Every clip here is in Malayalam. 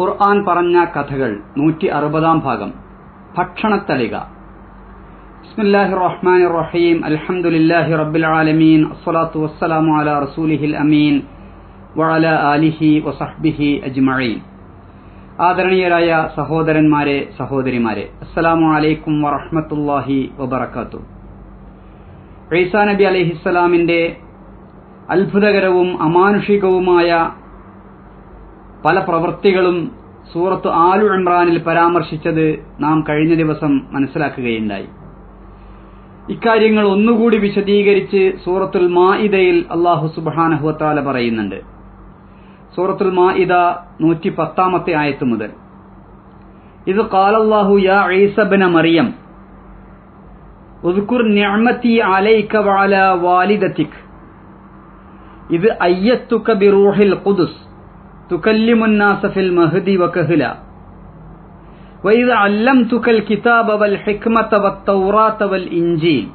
ഖുർആൻ പറഞ്ഞ കഥകൾ നൂറ്റി അറുപതാം ഭാഗം. ഭക്ഷണത്തളിക. ബിസ്മില്ലാഹി റഹ്മാൻ റഹീം അൽഹംദുലില്ലാഹി റബ്ബിൽ ആലമീൻ അസ്സലാത്തു വസ്സലാമു അലാ റസൂലിഹിൽ അമീൻ. വഅല ആലിഹി വസഹ്ബിഹി അജ്മഈൻ. ആദരണീയരായ സഹോദരന്മാരെ സഹോദരിമാരെ അസ്സലാമു അലൈക്കും വറഹ്മത്തുള്ളാഹി വബറകാതുഹു. ഈസാ നബി അലൈഹിസ്സലാമിന്റെ അത്ഭുതകരവും അമാനുഷികവുമായ പല പ്രവൃത്തികളും സൂറത്ത് ആലു ഇമ്രാനിൽ പരാമർശിച്ചത് നാം കഴിഞ്ഞ ദിവസം മനസ്സിലാക്കുകയുണ്ടായി. ഇക്കാര്യങ്ങൾ ഒന്നുകൂടി വിശദീകരിച്ച് സൂറത്തുൽ മാഇദയിൽ അള്ളാഹു സുബാനഹുവത്താല പറയുന്നുണ്ട്. സൂറത്തുൽ മാഇദ നൂറ്റി പത്താമത്തെ ആയത്ത് മുതൽ. ഇത് കാലല്ലാഹു യാ ഈസബന മറിയം അലൈക ഇത് അയ്യത്തുക ബിറൂഹിൽ ഖുദുസ് تكلم الناس في المهد وكهلا وإذا علمتك الكتاب والحكمة والتوراة والإنجيل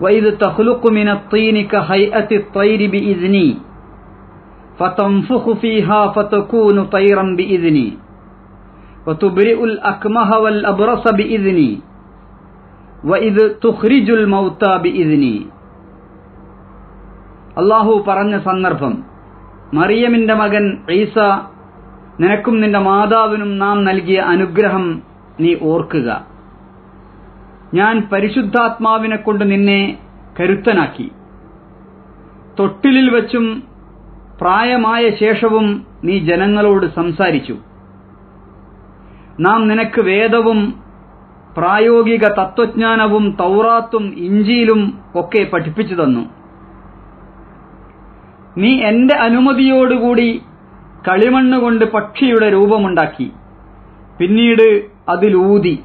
وإذ تخلق من الطين كهيئة الطير بإذني فتنفخ فيها فتكون طيرا بإذني وتبرئ الأكمه والأبرص بإذني وإذ تخرج الموتى بإذني الله പറഞ്ഞ സന്ദർഭം മറിയമിന്റെ മകൻ ഈസ നിനക്കും നിന്റെ മാതാവിനും നാം നൽകിയ അനുഗ്രഹം നീ ഓർക്കുക. ഞാൻ പരിശുദ്ധാത്മാവിനെ കൊണ്ട് നിന്നെ കരുത്തനാക്കി. തൊട്ടിലിൽ വച്ചും പ്രായമായ ശേഷവും നീ ജനങ്ങളോട് സംസാരിച്ചു. നാം നിനക്ക് വേദവും പ്രായോഗിക തത്വജ്ഞാനവും തൗറാത്തും ഇഞ്ചിയിലും ഒക്കെ പഠിപ്പിച്ചു തന്നു. നീ എന്റെ അനുമതിയോടുകൂടി കളിമണ്ണ് കൊണ്ട് പക്ഷിയുടെ രൂപമുണ്ടാക്കി. പിന്നീട് അതിലൂതി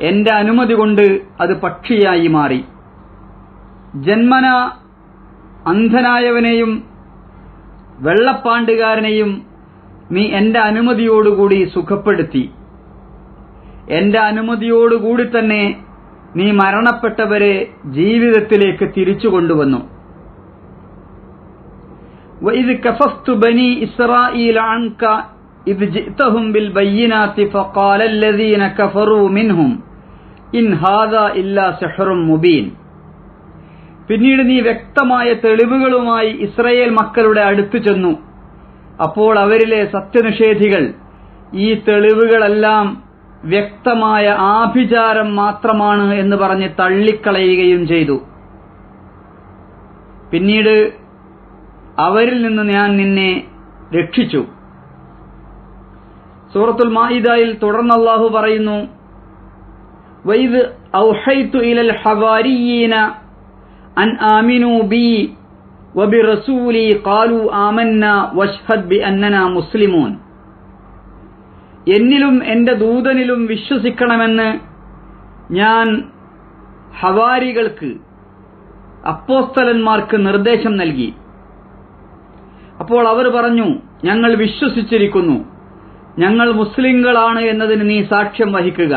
എന്റെ അനുമതി കൊണ്ട് അത് പക്ഷിയായി മാറി. ജന്മന അന്ധനായവനെയും വെള്ളപ്പാണ്ടുകാരനെയും നീ എന്റെ അനുമതിയോടുകൂടി സുഖപ്പെടുത്തി. എന്റെ അനുമതിയോടുകൂടി തന്നെ നീ മരണപ്പെട്ടവരെ ജീവിതത്തിലേക്ക് തിരിച്ചു കൊണ്ടുവന്നു وإذ كففت بني إسرائيل عنك إذ جئتهم بالبينات فقال الذين كفروا منهم إن هذا إلا سحر مبين പിന്നീട് നീ വ്യക്തമായ തെളിവുകളുമായി ഇസ്രയേൽ മക്കളുടെ അടുത്തു ചെന്നു അപ്പോൾ അവരിലെ സത്യനിഷേധികൾ ഈ തെളിവുകളെല്ലാം വ്യക്തമായ ആഭിചാരം മാത്രമാണ് എന്ന് പറഞ്ഞ് തള്ളിക്കളയുകയും ചെയ്തു പിന്നീട് അവരിൽ നിന്ന് ഞാൻ നിന്നെ രക്ഷിച്ചു. സൂറത്തുൽ മാഹിദയിൽ തുടർന്ന് അള്ളാഹു പറയുന്നു അൻ ബി എന്നിലും എന്റെ ദൂതനിലും വിശ്വസിക്കണമെന്ന് ഞാൻ ഹവാരികൾക്ക് അപ്പോസ്തലന്മാർക്ക് നിർദ്ദേശം നൽകി. അപ്പോൾ അവർ പറഞ്ഞു ഞങ്ങൾ വിശ്വസിച്ചിരിക്കുന്നു ഞങ്ങൾ മുസ്ലിങ്ങളാണ് എന്നതിന് നീ സാക്ഷ്യം വഹിക്കുക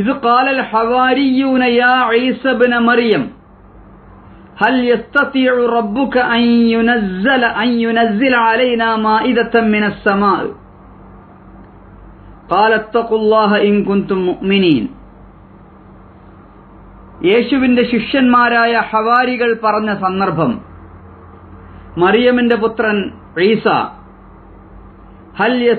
ഇത് കാലൽ ഹവാരിയൂന യാ ഈസബ്ന മറിയം هل يستطيع ربك أن ينزل أن ينزل علينا مائدة من السماء قال اتقوا الله إن كنتم مؤمنين യേശുവിന്റെ ശിഷ്യന്മാരായ ഹവാരികൾ പറഞ്ഞ സന്ദർഭം മറിയമിന്റെ പുത്രൻ ഈസ. ഹൽ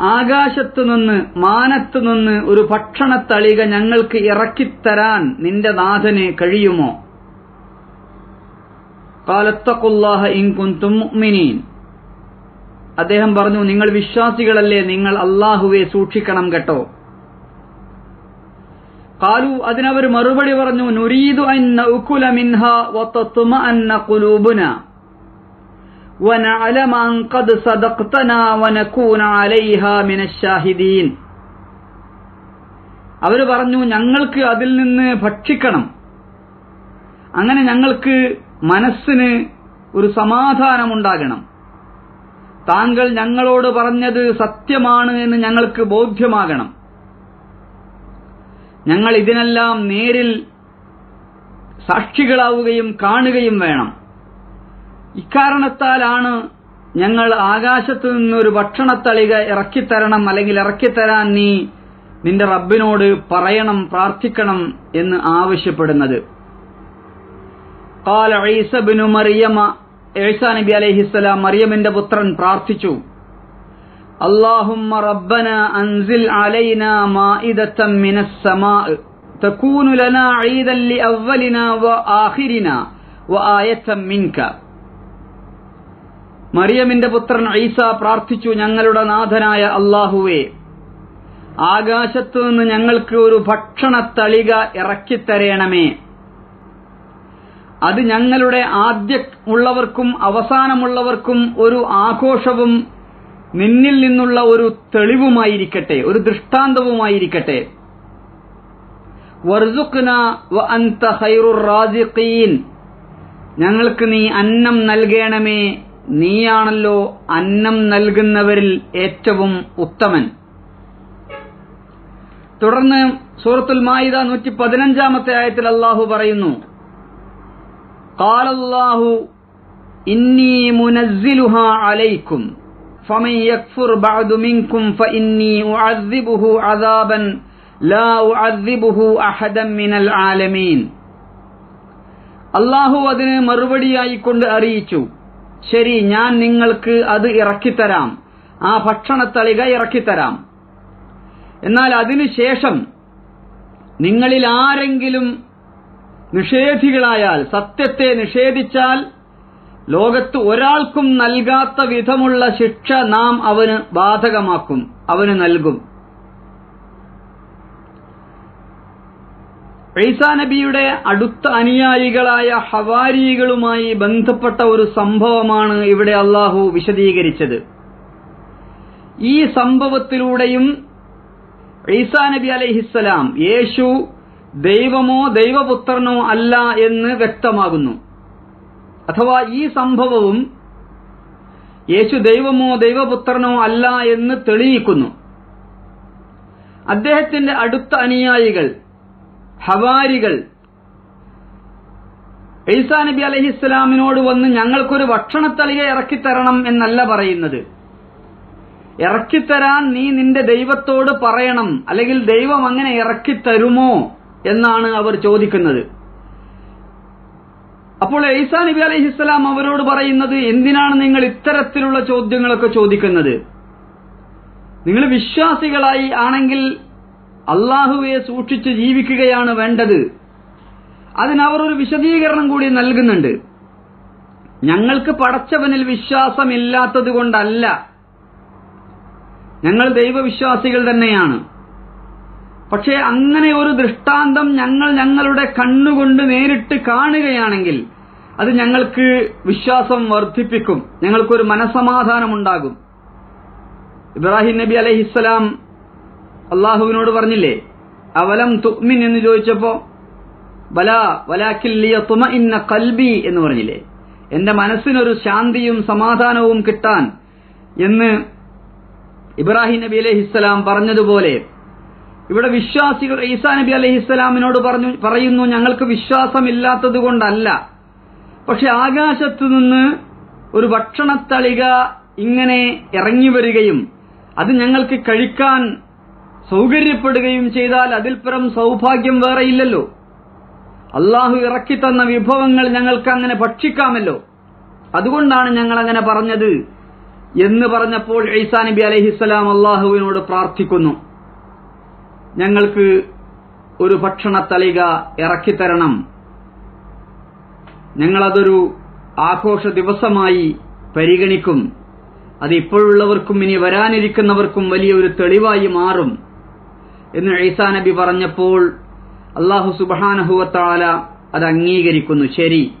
ആകാശത്തുനിന്ന് മാനത്തുനിന്ന് ഒരു ഭക്ഷണത്തളിക ഞങ്ങൾക്ക് ഇറക്കിത്തരാൻ നിന്റെ നാഥന് കഴിയുമോ? അദ്ദേഹം പറഞ്ഞു നിങ്ങൾ വിശ്വാസികളല്ലേ നിങ്ങൾ അള്ളാഹുവെ സൂക്ഷിക്കണം കേട്ടോ. قالوا അതിനവർ മറുപടി പറഞ്ഞു നുരീദു അൻ നഅകുല മിൻഹ വതത്മഅന്ന ഖുലൂബുന ونعلم أن قد صدقتنا ونكون عليها من الشاهدين അവർ പറഞ്ഞു ഞങ്ങൾക്ക് അതിൽ നിന്ന് ഭക്ഷിക്കണം അങ്ങനെ ഞങ്ങൾക്ക് മനസ്സിന് ഒരു സമാധാനമുണ്ടാകണം താങ്കൾ ഞങ്ങളോട് പറഞ്ഞത് സത്യമാണ് എന്ന് ഞങ്ങൾക്ക് ബോധ്യമാകണം ഞങ്ങൾ ഇതിനെല്ലാം നേരിൽ സാക്ഷികളാവുകയും കാണുകയും വേണം ഇക്കാരണത്താലാണ് ഞങ്ങൾ ആകാശത്തു നിന്നൊരു ഭക്ഷണത്തളിക ഇറക്കിത്തരണം അല്ലെങ്കിൽ ഇറക്കിത്തരാൻ നീ നിന്റെ റബ്ബിനോട് പറയണം പ്രാർത്ഥിക്കണം എന്ന് ആവശ്യപ്പെടുന്നത് قال عيسى بن مريم ഈസാ നബി അലൈഹിസ്സലാം മറിയമിന്റെ പുത്രൻ പ്രാർത്ഥിച്ചു اللهم ربنا أنزل علينا مائدة من السماء تكون لنا عيدا لأولنا وآخرنا وآية منك മറിയമിന്റെ പുത്രൻ ഈസ പ്രാർത്ഥിച്ചു ഞങ്ങളുടെ നാഥനായ അള്ളാഹുവേ ആകാശത്തു നിന്ന് ഞങ്ങൾക്ക് ഒരു ഭക്ഷണത്തളിക ഇറക്കിത്തരേണമേ അത് ഞങ്ങളുടെ ആദ്യ ഉള്ളവർക്കും അവസാനമുള്ളവർക്കും ഒരു ആഘോഷവും നിന്നിൽ നിന്നുള്ള ഒരു തെളിവുമായിരിക്കട്ടെ ഒരു ദൃഷ്ടാന്തവുമായിരിക്കട്ടെ. ഞങ്ങൾക്ക് നീ അന്നം നൽകണമേ നീയാണല്ലോ അന്നം നൽകുന്നവരിൽ ഏറ്റവും ഉത്തമൻ. തുടർന്ന് സൂറത്തുൽ മായിദ നൂറ്റി പതിനഞ്ചാമത്തെ ആയത്തിൽ അള്ളാഹു പറയുന്നു കാലല്ലാഹു ഇന്നി മുനസ്സിലുഹ അലൈക്കും. فمن يكفر بعد منكم فإني أعذبه عذابا لا أعذبه أحدا من العالمين അള്ളാഹു അതിന് മറുപടിയായിക്കൊണ്ട് അറിയിച്ചു ശരി ഞാൻ നിങ്ങൾക്ക് അത് ഇറക്കിത്തരാം ആ ഭക്ഷണത്തളിക ഇറക്കിത്തരാം എന്നാൽ അതിനുശേഷം നിങ്ങളിൽ ആരെങ്കിലും നിഷേധികളായാൽ സത്യത്തെ നിഷേധിച്ചാൽ ലോകത്ത് ഒരാൾക്കും നൽകാത്ത വിധമുള്ള ശിക്ഷ നാം അവന് ബാധകമാക്കും അവന് നൽകും. ഈസാ നബിയുടെ അടുത്ത അനുയായികളായ ഹവാരികളുമായി ബന്ധപ്പെട്ട ഒരു സംഭവമാണ് ഇവിടെ അള്ളാഹു വിശദീകരിച്ചത്. ഈ സംഭവത്തിലൂടെയും ഈസാ നബി അലൈഹിസ്സലാം യേശു ദൈവമോ ദൈവപുത്രനോ അല്ല എന്ന് വ്യക്തമാകുന്നു. അഥവാ ഈ സംഭവവും യേശു ദൈവമോ ദൈവപുത്രനോ അല്ല എന്ന് തെളിയിക്കുന്നു. അദ്ദേഹത്തിന്റെ അടുത്ത അനുയായികൾ ഹവാരികൾ ഈസാ നബി അലഹിസ്സലാമിനോട് വന്ന് ഞങ്ങൾക്കൊരു ഭക്ഷണത്തളിക ഇറക്കിത്തരണം എന്നല്ല പറയുന്നത്. ഇറക്കിത്തരാൻ നീ നിന്റെ ദൈവത്തോട് പറയണം അല്ലെങ്കിൽ ദൈവം അങ്ങനെ ഇറക്കിത്തരുമോ എന്നാണ് അവർ ചോദിക്കുന്നത്. അപ്പോൾ ഈസാ നബി അലഹിസ്സലാം അവരോട് പറയുന്നത് എന്തിനാണ് നിങ്ങൾ ഇത്തരത്തിലുള്ള ചോദ്യങ്ങളൊക്കെ ചോദിക്കുന്നത്? നിങ്ങൾ വിശ്വാസികളായി ആണെങ്കിൽ അള്ളാഹുവെ സൂക്ഷിച്ച് ജീവിക്കുകയാണ് വേണ്ടത്. അതിനവർ ഒരു വിശദീകരണം കൂടി നൽകുന്നുണ്ട്. ഞങ്ങൾക്ക് പടച്ചവനിൽ വിശ്വാസമില്ലാത്തത് കൊണ്ടല്ല ഞങ്ങൾ ദൈവവിശ്വാസികൾ തന്നെയാണ്. പക്ഷേ അങ്ങനെ ഒരു ദൃഷ്ടാന്തം ഞങ്ങൾ ഞങ്ങളുടെ കണ്ണുകൊണ്ട് നേരിട്ട് കാണുകയാണെങ്കിൽ അത് ഞങ്ങൾക്ക് വിശ്വാസം വർദ്ധിപ്പിക്കും ഞങ്ങൾക്കൊരു മനസമാധാനമുണ്ടാകും. ഇബ്രാഹിം നബി അലഹിസ്സലാം അള്ളാഹുവിനോട് പറഞ്ഞില്ലേ അവലം തുക്മിൻ എന്ന് ചോദിച്ചപ്പോ ബല വലാക്കില്ലിയ തുമ ഇന്ന കൽബി എന്ന് പറഞ്ഞില്ലേ എന്റെ മനസ്സിനൊരു ശാന്തിയും സമാധാനവും കിട്ടാൻ എന്ന് ഇബ്രാഹിം നബി അലഹിസ്സലാം പറഞ്ഞതുപോലെ ഇവിടെ വിശ്വാസികൾ ഈസാ നബി അലഹിസ്സലാമിനോട് പറഞ്ഞു പറയുന്നു ഞങ്ങൾക്ക് വിശ്വാസമില്ലാത്തത് കൊണ്ടല്ല. പക്ഷെ ആകാശത്തു നിന്ന് ഒരു ഭക്ഷണത്തളിക ഇങ്ങനെ ഇറങ്ങി വരികയും അത് ഞങ്ങൾക്ക് കഴിക്കാൻ സൗകര്യപ്പെടുകയും ചെയ്താൽ അതിൽപ്പുറം സൗഭാഗ്യം വേറെയില്ലല്ലോ. അള്ളാഹു ഇറക്കി തന്ന വിഭവങ്ങൾ ഞങ്ങൾക്ക് അങ്ങനെ ഭക്ഷിക്കാമല്ലോ. അതുകൊണ്ടാണ് ഞങ്ങൾ അങ്ങനെ പറഞ്ഞത് എന്ന് പറഞ്ഞപ്പോൾ ഐസാ നബി അലഹിസ്സലാം അള്ളാഹുവിനോട് പ്രാർത്ഥിക്കുന്നു. ഞങ്ങൾക്ക് ഒരു ഭക്ഷണത്തളിക ഇറക്കിത്തരണം. ഞങ്ങളതൊരു ആഘോഷ ദിവസമായി പരിഗണിക്കും. അത് ഇപ്പോഴുള്ളവർക്കും ഇനി വരാനിരിക്കുന്നവർക്കും വലിയൊരു തെളിവായി മാറും. എന്ന് ഈസാ നബി പറഞ്ഞപ്പോൾ അള്ളാഹു സുബാനഹുവത്താല അത് അംഗീകരിക്കുന്നു. ശരി.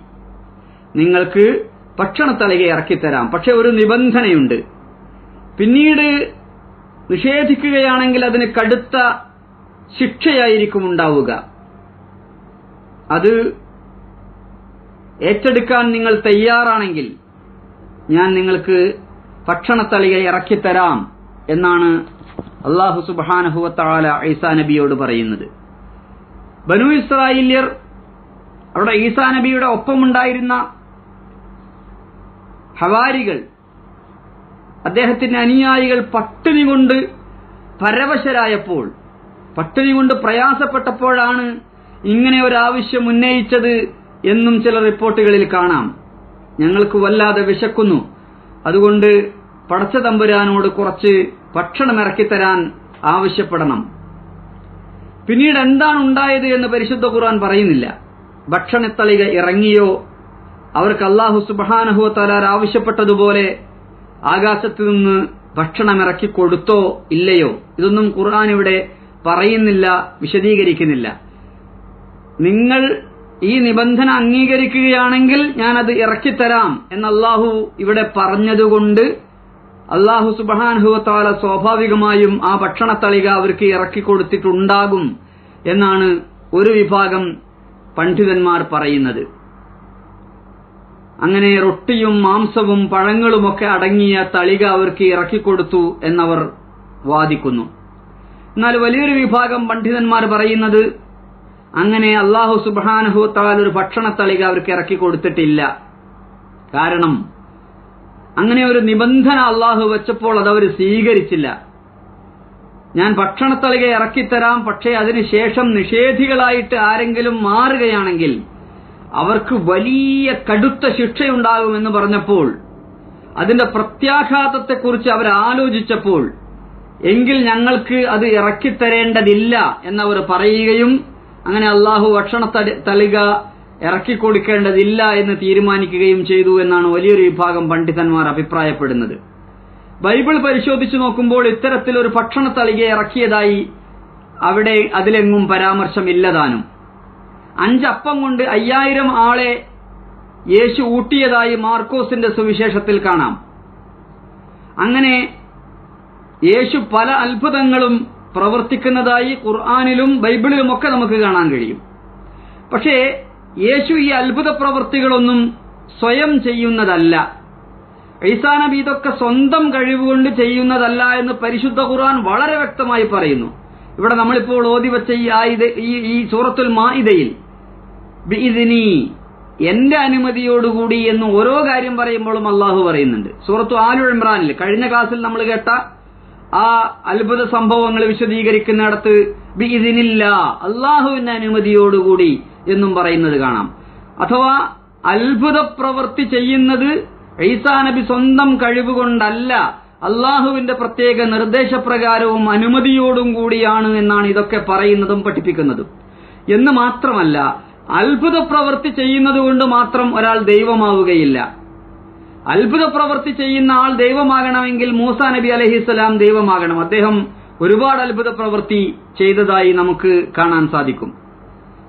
നിങ്ങൾക്ക് ഭക്ഷണത്തളിക ഇറക്കിത്തരാം. പക്ഷെ ഒരു നിബന്ധനയുണ്ട്. പിന്നീട് നിഷേധിക്കുകയാണെങ്കിൽ അതിന് കടുത്ത ശിക്ഷയായിരിക്കും ഉണ്ടാവുക അത് ഏറ്റെടുക്കാൻ നിങ്ങൾ തയ്യാറാണെങ്കിൽ ഞാൻ നിങ്ങൾക്ക് ഭക്ഷണത്തളിക ഇറക്കിത്തരാം എന്നാണ് അള്ളാഹു സുബാനഹുവത്താല ഈസാ നബിയോട് പറയുന്നത്. ബനു ഇസ്രായേല്യർ അവിടെ ഈസാ നബിയുടെ ഒപ്പമുണ്ടായിരുന്ന ഹവാരികൾ അദ്ദേഹത്തിന്റെ അനുയായികൾ പട്ടിണി കൊണ്ട് പരവശരായപ്പോൾ പട്ടിണി കൊണ്ട് പ്രയാസപ്പെട്ടപ്പോഴാണ് ഇങ്ങനെ ഒരു ആവശ്യം ഉന്നയിച്ചത് എന്നും ചില റിപ്പോർട്ടുകളിൽ കാണാം. ഞങ്ങൾക്ക് വല്ലാതെ വിശക്കുന്നു. അതുകൊണ്ട് പടച്ച തമ്പുരാനോട് കുറച്ച് ഭക്ഷണം ഇറക്കിത്തരാൻ ആവശ്യപ്പെടണം. പിന്നീട് എന്താണ് ഉണ്ടായത് എന്ന് പരിശുദ്ധ ഖുർആൻ പറയുന്നില്ല. ഭക്ഷണത്തളിക ഇറങ്ങിയോ? അവർക്ക് അള്ളാഹു സുബാനഹു തലാർ ആവശ്യപ്പെട്ടതുപോലെ ആകാശത്തു നിന്ന് ഭക്ഷണം ഇറക്കി കൊടുത്തോ ഇല്ലയോ? ഇതൊന്നും ഖുർആൻ ഇവിടെ പറയുന്നില്ല വിശദീകരിക്കുന്നില്ല. നിങ്ങൾ ഈ നിബന്ധന അംഗീകരിക്കുകയാണെങ്കിൽ ഞാനത് ഇറക്കിത്തരാം എന്ന് അള്ളാഹു ഇവിടെ പറഞ്ഞതുകൊണ്ട് അള്ളാഹു സുബാൻഹുവത്താല സ്വാഭാവികമായും ആ ഭക്ഷണത്തളിക അവർക്ക് ഇറക്കി കൊടുത്തിട്ടുണ്ടാകും എന്നാണ് ഒരു വിഭാഗം പണ്ഡിതന്മാർ പറയുന്നത്. അങ്ങനെ റൊട്ടിയും മാംസവും പഴങ്ങളുമൊക്കെ അടങ്ങിയ തളിക അവർക്ക് ഇറക്കിക്കൊടുത്തു എന്നവർ വാദിക്കുന്നു. എന്നാൽ വലിയൊരു വിഭാഗം പണ്ഡിതന്മാർ പറയുന്നത് അങ്ങനെ അള്ളാഹു സുബാനഹു താൽ ഒരു ഭക്ഷണത്തളിക അവർക്ക് ഇറക്കി കൊടുത്തിട്ടില്ല. കാരണം അങ്ങനെ ഒരു നിബന്ധന അള്ളാഹു വെച്ചപ്പോൾ അതവർ സ്വീകരിച്ചില്ല. ഞാൻ ഭക്ഷണത്തളിക ഇറക്കിത്തരാം പക്ഷേ അതിനുശേഷം നിഷേധികളായിട്ട് ആരെങ്കിലും മാറുകയാണെങ്കിൽ അവർക്ക് വലിയ കടുത്ത ശിക്ഷയുണ്ടാകുമെന്ന് പറഞ്ഞപ്പോൾ അതിന്റെ പ്രത്യാഘാതത്തെക്കുറിച്ച് അവർ ആലോചിച്ചപ്പോൾ എങ്കിൽ ഞങ്ങൾക്ക് അത് ഇറക്കിത്തരേണ്ടതില്ല എന്നവർ പറയുകയും അങ്ങനെ അള്ളാഹു ഭക്ഷണ തളിക ഇറക്കിക്കൊടുക്കേണ്ടതില്ല എന്ന് തീരുമാനിക്കുകയും ചെയ്തു എന്നാണ് വലിയൊരു വിഭാഗം പണ്ഡിതന്മാർ അഭിപ്രായപ്പെടുന്നത്. ബൈബിൾ പരിശോധിച്ചു നോക്കുമ്പോൾ ഇത്തരത്തിലൊരു ഭക്ഷണ തളിക ഇറക്കിയതായി അവിടെ അതിലെങ്ങും പരാമർശമില്ലതാനും. അഞ്ചപ്പം കൊണ്ട് അയ്യായിരം ആളെ യേശു ഊട്ടിയതായി മാർക്കോസിന്റെ സുവിശേഷത്തിൽ കാണാം. അങ്ങനെ യേശു പല അത്ഭുതങ്ങളും പ്രവർത്തിക്കുന്നതായി ഖുർആാനിലും ബൈബിളിലുമൊക്കെ നമുക്ക് കാണാൻ കഴിയും. പക്ഷേ യേശു ഈ അത്ഭുത പ്രവൃത്തികളൊന്നും സ്വയം ചെയ്യുന്നതല്ല. ഈസാ നബി ഇതൊക്കെ സ്വന്തം കഴിവുകൊണ്ട് ചെയ്യുന്നതല്ല എന്ന് പരിശുദ്ധ ഖുർആൻ വളരെ വ്യക്തമായി പറയുന്നു. ഇവിടെ നമ്മളിപ്പോൾ ഓതി വെച്ച ഈ ആയുധ ഈ ഈ സൂറത്തുൽ മാഇദയിൽ ബിഇദ്നി എന്റെ അനുമതിയോടുകൂടി എന്ന് ഓരോ കാര്യം പറയുമ്പോഴും അള്ളാഹു പറയുന്നുണ്ട്. സൂറത്തു ആലു ഇമ്രാനിൽ കഴിഞ്ഞ ക്ലാസ്സിൽ നമ്മൾ കേട്ട ആ അത്ഭുത സംഭവങ്ങൾ വിശദീകരിക്കുന്നിടത്ത് ബിഇദിനില്ല അള്ളാഹുവിന്റെ അനുമതിയോടുകൂടി എന്നും പറയുന്നത് കാണാം. അഥവാ അത്ഭുത പ്രവൃത്തി ചെയ്യുന്നത് ഈസാ നബി സ്വന്തം കഴിവുകൊണ്ടല്ല അള്ളാഹുവിന്റെ പ്രത്യേക നിർദ്ദേശപ്രകാരവും അനുമതിയോടും കൂടിയാണ് എന്നാണ് ഇതൊക്കെ പറയുന്നതും പഠിപ്പിക്കുന്നതും. എന്ന് മാത്രമല്ല അത്ഭുത പ്രവൃത്തി ചെയ്യുന്നത് കൊണ്ട് മാത്രം ഒരാൾ ദൈവമാവുകയില്ല. അത്ഭുത പ്രവൃത്തി ചെയ്യുന്ന ആൾ ദൈവമാകണമെങ്കിൽ മൂസ നബി അലഹിസ്സലാം ദൈവമാകണം. അദ്ദേഹം ഒരുപാട് അത്ഭുത പ്രവൃത്തി ചെയ്തതായി നമുക്ക് കാണാൻ സാധിക്കും.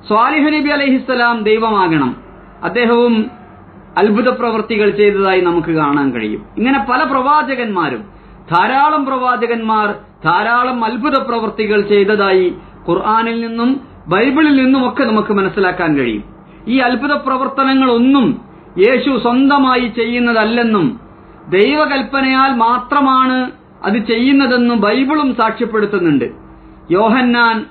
സ്വാലിഹ് നബി അലഹിസ്സലാം ദൈവമാകണം. അദ്ദേഹവും അത്ഭുത പ്രവൃത്തികൾ ചെയ്തതായി നമുക്ക് കാണാൻ കഴിയും. ഇങ്ങനെ പല പ്രവാചകന്മാരും ധാരാളം പ്രവാചകന്മാർ ധാരാളം അത്ഭുത പ്രവൃത്തികൾ ചെയ്തതായി ഖുർആാനിൽ നിന്നും ബൈബിളിൽ നിന്നും ഒക്കെ നമുക്ക് മനസ്സിലാക്കാൻ കഴിയും. ഈ അത്ഭുത പ്രവർത്തനങ്ങളൊന്നും യേശു സ്വന്തമായി ചെയ്യുന്നതല്ലെന്നും ദൈവകൽപ്പനയാൽ മാത്രമാണ് അത് ചെയ്യുന്നതെന്നും ബൈബിളും സാക്ഷ്യപ്പെടുത്തുന്നുണ്ട്. യോഹന്നാൻ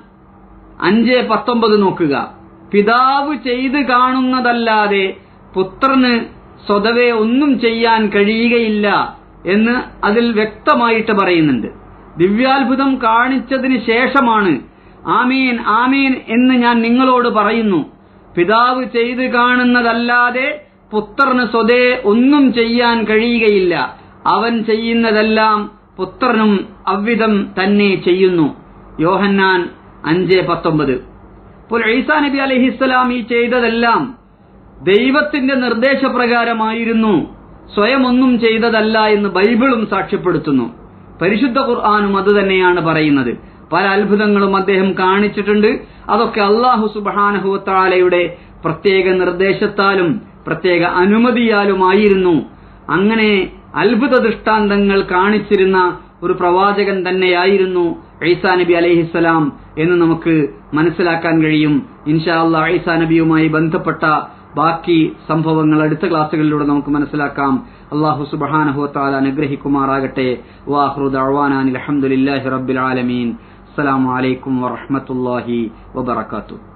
അഞ്ച് പത്തൊമ്പത് നോക്കുക. പിതാവ് ചെയ്ത് കാണുന്നതല്ലാതെ പുത്രന് സ്വതവേ ഒന്നും ചെയ്യാൻ കഴിയുകയില്ല എന്ന് അതിൽ വ്യക്തമായിട്ട് പറയുന്നുണ്ട്. ദിവ്യാത്ഭുതം കാണിച്ചതിന് ശേഷമാണ്. ആമീൻ ആമീൻ എന്ന് ഞാൻ നിങ്ങളോട് പറയുന്നു. പിതാവ് ചെയ്ത് കാണുന്നതല്ലാതെ പുത്രന് സ്വതേ ഒന്നും ചെയ്യാൻ കഴിയുകയില്ല. അവൻ ചെയ്യുന്നതെല്ലാം പുത്രനും അவ்விധം തന്നെ ചെയ്യുന്നു. യോഹന്നാൻ അഞ്ച് പത്തൊമ്പത്. അപ്പോൾ ഈസാ നബി അലഹിസ്സലാം ഈ ചെയ്തതെല്ലാം ദൈവത്തിന്റെ നിർദ്ദേശപ്രകാരമായിരുന്നു. സ്വയം ഒന്നും ചെയ്തതല്ല എന്ന് ബൈബിളും സാക്ഷ്യപ്പെടുത്തുന്നു. പരിശുദ്ധ ഖുർആാനും അത് തന്നെയാണ് പറയുന്നത്. പല അത്ഭുതങ്ങളും അദ്ദേഹം കാണിച്ചിട്ടുണ്ട്. അതൊക്കെ അള്ളാഹു സുബാനഹുത്താലയുടെ പ്രത്യേക നിർദ്ദേശത്താലും പ്രത്യേക അനുമതിയാലുമായിരുന്നു. അങ്ങനെ അത്ഭുത ദൃഷ്ടാന്തങ്ങൾ കാണിച്ചിരുന്ന ഒരു പ്രവാചകൻ തന്നെയായിരുന്നു ഐസാ നബി അലഹിസ്സലാം എന്ന് നമുക്ക് മനസ്സിലാക്കാൻ കഴിയും. ഇൻഷാ ഐസാ നബിയുമായി ബന്ധപ്പെട്ട ബാക്കി സംഭവങ്ങൾ അടുത്ത ക്ലാസ്സുകളിലൂടെ നമുക്ക് മനസ്സിലാക്കാം. അള്ളാഹു സുബാനഹുത്താല താല അനുഗ്രഹിക്കുമാറാകട്ടെ. വാഹ്റു അലഹമുല്ലാഹി റബ്ബിൽ ആലമീൻ. അസ്സലാമു അലൈക്കും വറഹ്മത്തുള്ളാഹി വബറകാതുഹു.